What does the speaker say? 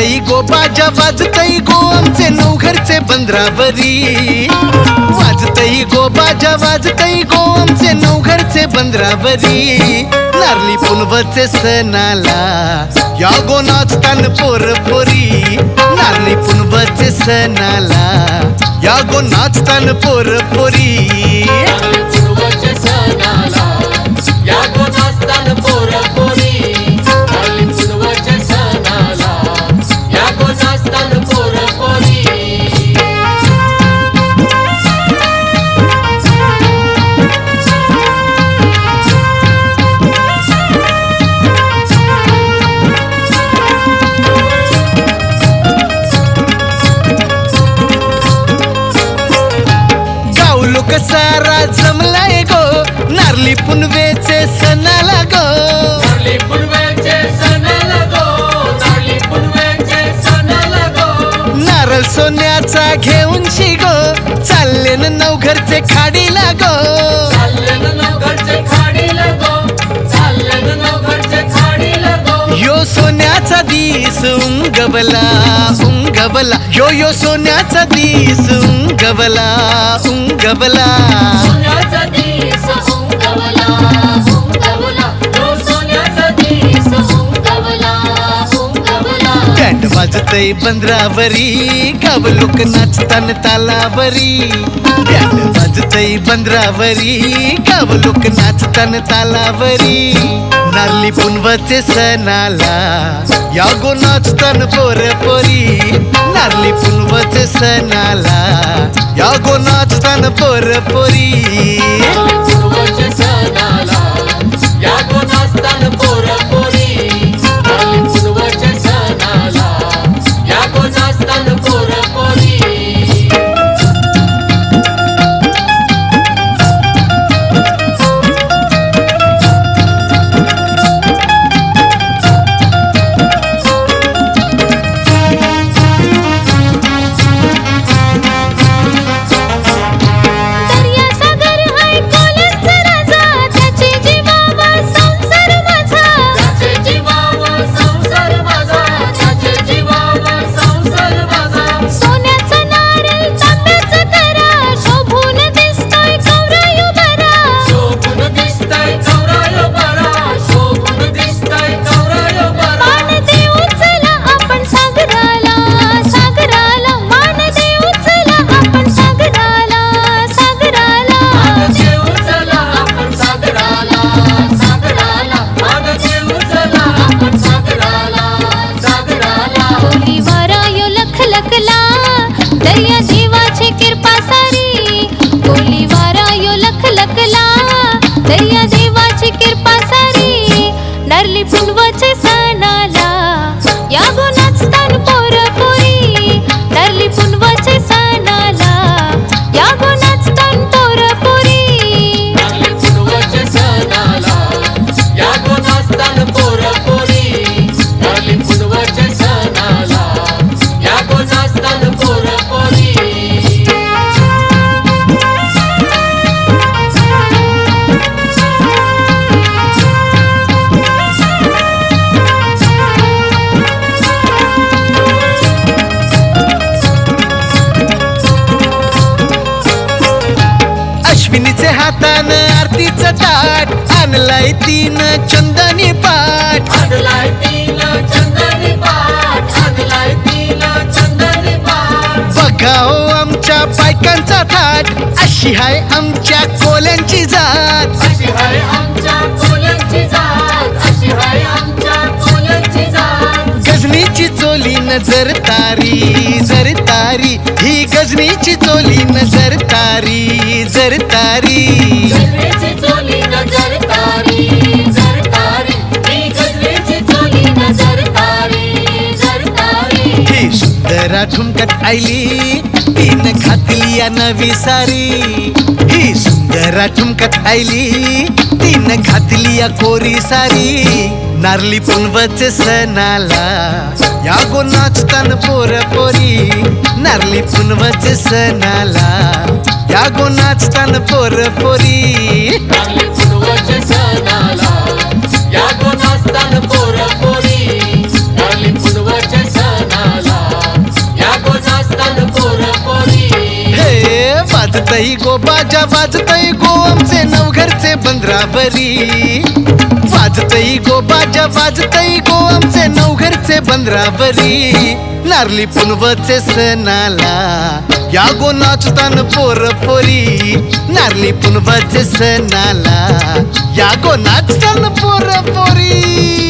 वाजतई गो आमचे नवघरचे बंदरावरी वाजतई गो बाजा वाजतई गो आमचे नवघरचे बंदरावरी नारली पुनवचे सणाला या गो नाचतान पोर पोरी. नारली पुनवचे सणाला या गो नाचतान पोर पोरी. सारा जमलाय गो नारली पुनवेचे सणाला गो सणाला गो. सणाला गो. नारळ सोन्याचा घेऊन शिगो चालले न नवघरचे खाडीला गो चाललं ना घरचे खाडीला गो. चाललं ना खाडीला गो. यो सोन्याचा दिस उंगवला उंगवला. यो यो सोन्याचा दिस उंगवला, उंगवला. बँड वाजतय बंदरावरी गाव लोक नाचतान तालावरी. बँड वाजतय बंदरावरी गाव लोक नाचतान तालावरी. नारली पुनवचे सणाला या गो नाचतान पोर पोरी नारली पुनवचे सणाला. या गो नाचतान पोर पोरी सारी कोली आरतीचं ताट आणलाय तीन चंदनी पाठ आणलाय तीन चंदनी पाट, आणलाय तीन चंदनी पाट. बघा हो आमच्या बायकांचा थाट अशी हाय आमच्या कोल्यांची जात अशी हाय नजर तारी जर तारी ही गजनीची चोली नजर तारी जर तारी. चोली नजर तारी, जर ठुमकत आईली तीन घातली या नवी सारी. ही सुंदरा ठुमकत आईली तीन घातली या कोरी सारी. नारली पुनवच सणाला. या गो नाचतान पोर पोरी नारली पुनवच सणाला. या गो नाचतान पोर पोरी वाजतही गो बाजा वाजतही गो आमचे नवघरचे बंदरावरी. वाजतई गो बाजा वाजतई गो आमचे नवघरचे बंदरावरी. नारली पुनवचे सणाला या गो नाचतान पोर पोरी. नारली पुनवचे सणाला या गो नाचतान पोर पोरी.